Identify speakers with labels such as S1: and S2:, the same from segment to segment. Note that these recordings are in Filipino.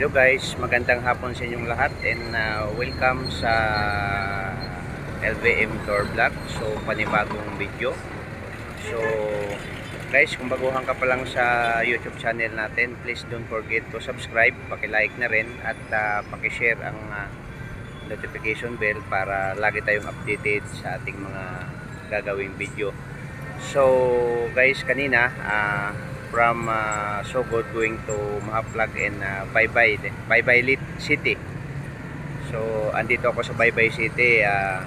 S1: Hello guys, magandang hapon sa inyong lahat and uh, welcome sa LVM Tour Vlog. So, panibagong video. So, guys, kung baguhan ka pa lang sa YouTube channel natin, please don't forget to subscribe, paki-like na rin at uh, paki-share ang uh, notification bell para lagi tayong updated sa ating mga gagawing video. So, guys, kanina, ah, from uh, Sogod going to Mahaplag and uh, Baybay, Baybay Lit City. So, andito ako sa Baybay City, ah,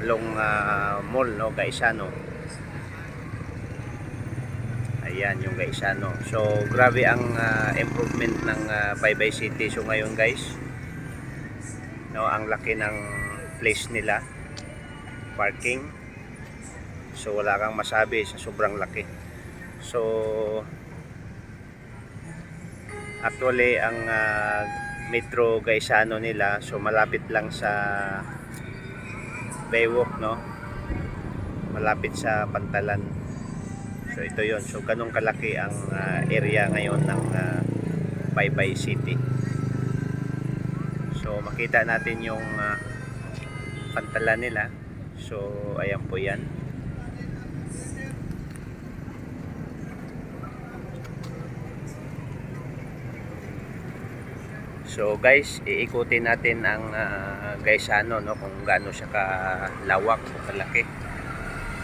S1: along ah, mall, no, Gaisano. Ayan, yung Gaisano. So, grabe ang ah, improvement ng ah, Baybay City. So, ngayon, guys, no, ang laki ng place nila. Parking. So, wala kang masabi sa sobrang laki. So actually ang ah, Metro Gaisano nila so malapit lang sa Baywalk no. Malapit sa Pantalan. So ito 'yon. So ganun kalaki ang ah, area ngayon ng uh, Baybay City. So makita natin yung ah, Pantalan nila. So ayan po 'yan. So guys, iikutin natin ang uh, Gaisano no kung gaano siya kalawak o kalaki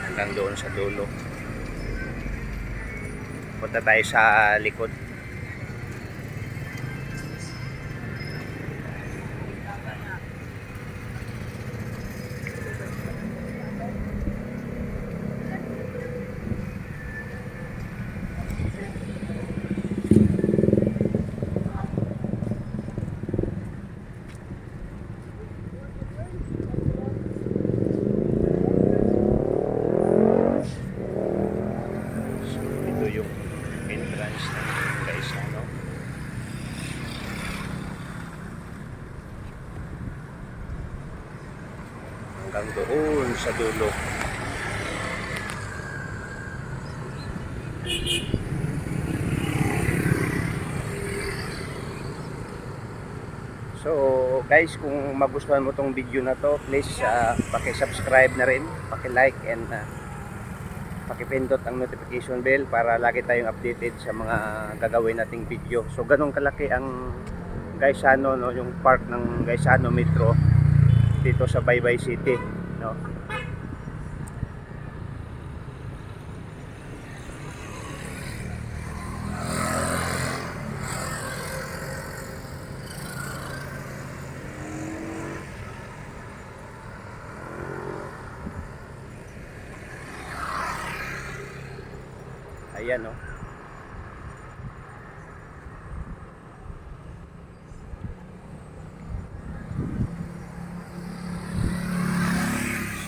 S1: hanggang doon sa dulo. Punta tayo sa likod. So ito yung entrance ng Gaisano. Hanggang doon sa dulo. So guys, kung magustuhan mo tong video na to, please uh, paki-subscribe na rin, paki-like and uh, pakipindot ang notification bell para lagi tayong updated sa mga gagawin nating video. So ganun kalaki ang Gaisano no, yung park ng Gaisano Metro dito sa Baybay City, no. Ayan no.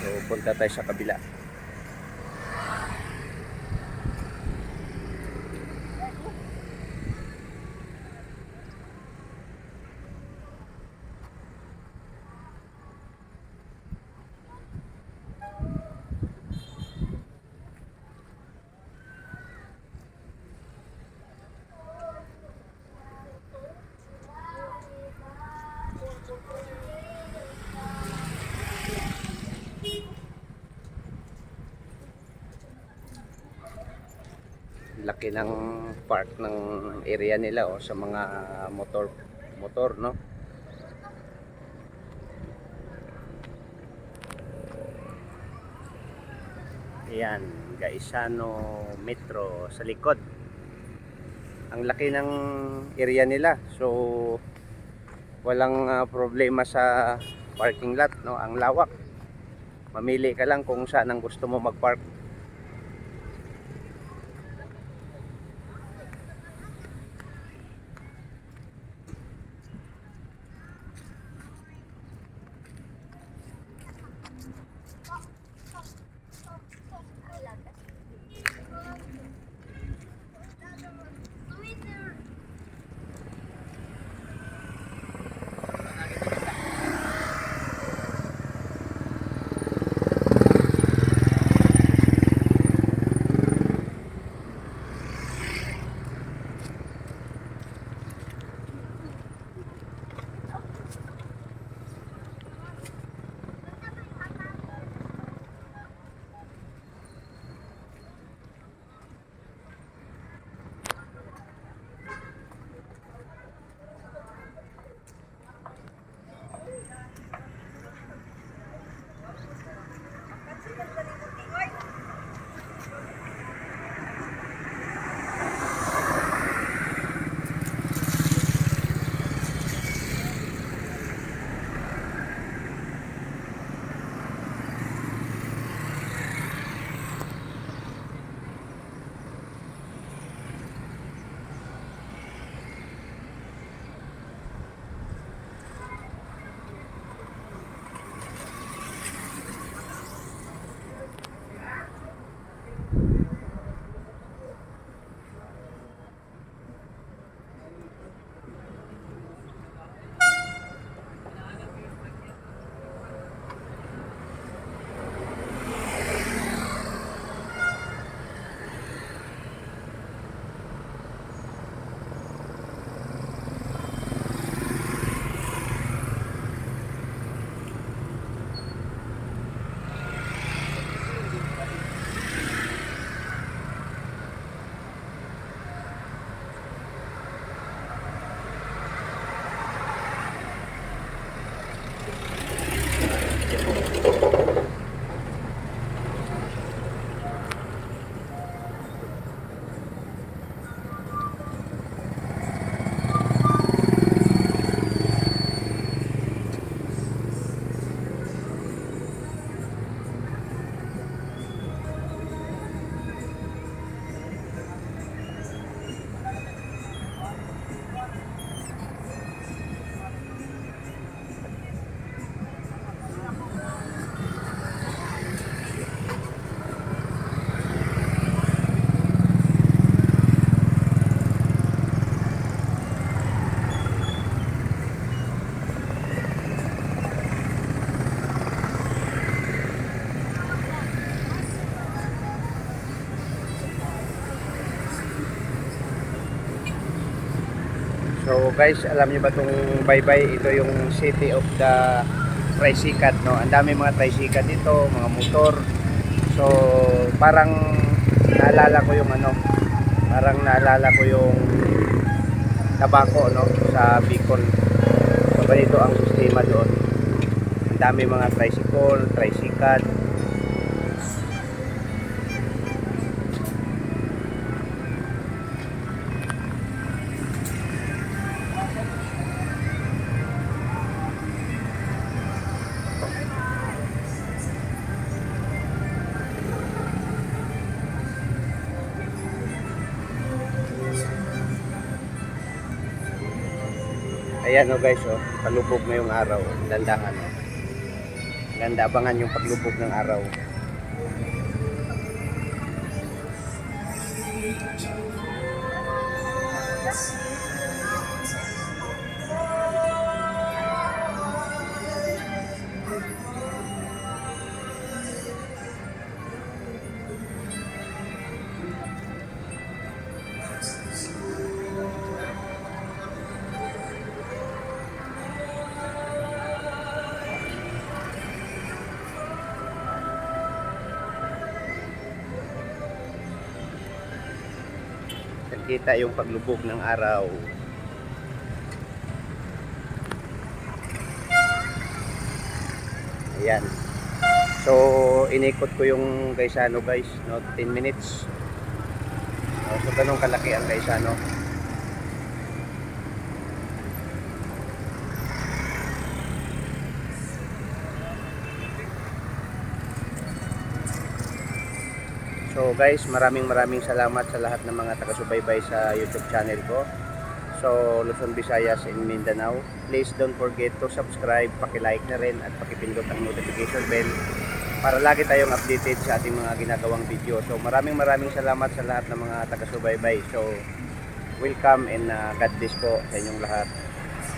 S1: So punta tayo sa kabila. Laki ng park ng area nila oh, sa mga motor motor no Ayan, Gaisano Metro sa likod. Ang laki ng area nila. So walang ah, problema sa parking lot, no? Ang lawak. Mamili ka lang kung saan ang gusto mo mag-park. So guys, alam niyo ba itong Baybay? Ito yung city of the tricycle, no? Ang dami mga tricycle dito, mga motor. So, parang naalala ko yung ano, parang naalala ko yung tabako, no? Sa Bicol. So, ganito ang sistema doon. Ang dami mga tricycle, tricycle. Ayan o guys, oh, palubog na yung araw. Dandahan. Oh. Ganda, abangan yung paglubog ng araw. Nakita yung paglubog ng araw. Ayan. So, inikot ko yung Gaisano guys, no? 10 minutes. So, ganun kalaki ang Gaisano. So guys, maraming maraming salamat sa lahat ng mga taga-subaybay sa YouTube channel ko. So Luzon, Visayas and Mindanao. Please don't forget to subscribe, paki-like na rin at pakipindot ang notification bell para lagi tayong updated sa ating mga ginagawang video. So maraming maraming salamat sa lahat ng mga taga-subaybay. So welcome and uh, God bless po sa inyong lahat.